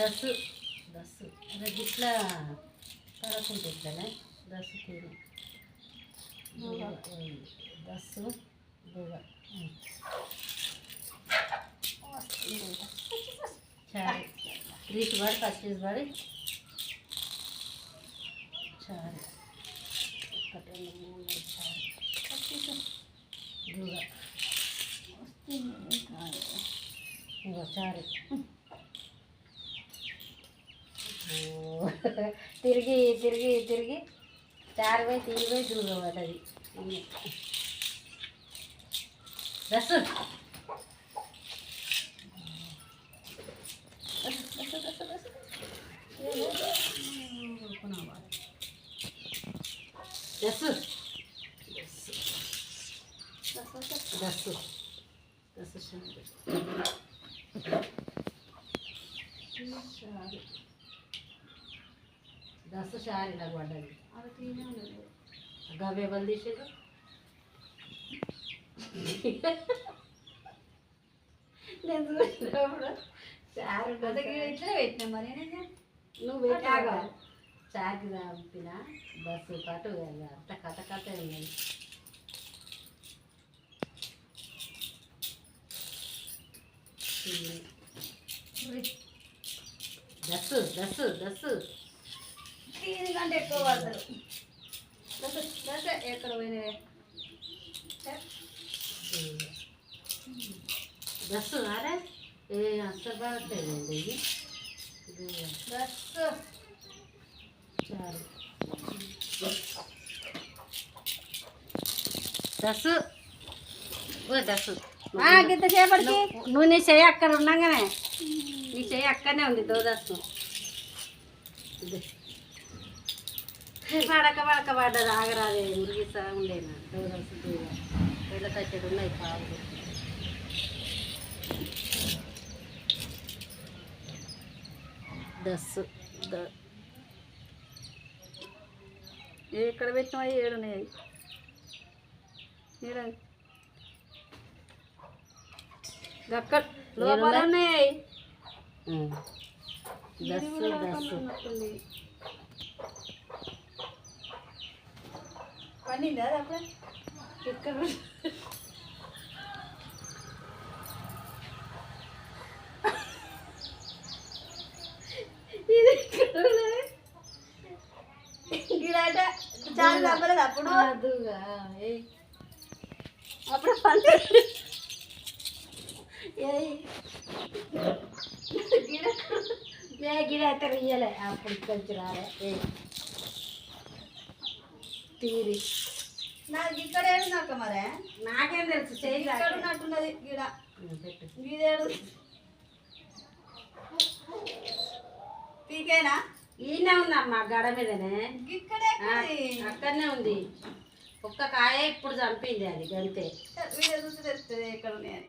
దస్సు దస్సు అదే ఇట్లా పడకుంటే ఇట్లనే దస్సు తీరు దస్సు దువ్వ చారు త్రీస్ పడి పచ్చీస్ పడి చారు ఒకటి రెండు మూడు నాలుగు చారు దువ్వ ఇంకో చారు ఓ, తిరిగి తిరిగి తిరిగి చారు పోయి తిరిగి పోయి దూరం పడ్డది రసు రసు రసు రసు షారు దశ షారి నాకు పడ్డది. గవే బల్ తీసారు నేను చూసినప్పుడు చారు ఇట్లా పెట్టినా మరి నువ్వు పెట్టాగా చారుకి చంపిన బస్సు పాటు అంత కథ కథ ఉన్నది దస్సు దస్సు దస్సు దీనికంటే ఎక్కువ పడతారు ఎక్కడ పోయినవే? దస్సు అరే ఏ అస్సలు ఇది ఇది. దశ చారు దస్సు ఓ దస్సు గింత సేపటికి నువ్వు- నీ చెయ్యి అక్కడ ఉండగానే. నీ చెయ్యి అక్కడనే ఉంది దోదస్తు పడక పడక పడ్డది ఆగరాదే మురిగిస్తా ఉండేనా? వీళ్ళ కట్టెడు ఉన్నాయి పావులు దస్సు ఎక్కడ పెట్టినా ఏడున్నాయి ఏడ అక్కడ లోపల? ఉన్నాయి. దస్సు దస్సు. పండిందా అప్పుడే ఇక్కడ. ఇది ఇక్కడ. గిడాట చాలా తప్పలేదు అప్పుడు. అదుగా. అప్పుడు పండు గిడ. గిడ అయితే ఇయ్యలే అప్పుడు కొంచెం రాలే. ఏ తీరి. నాకు ఇక్కడ ఏడున్నాక మరే? నాకేం తెలుసు ఇక్కడ ఉన్నట్టున్నది గిడ గీదేడు పీకేనా? ఈయనే ఉందమ్మా గడ మీదనే. ఇక్కడే అక్కడనే ఉంది. ఒక్క కాయ ఇప్పుడు చంపింది అది గంతే. వీడియో చూసి తెలుస్తుంది ఎక్కడ ఉన్నాయని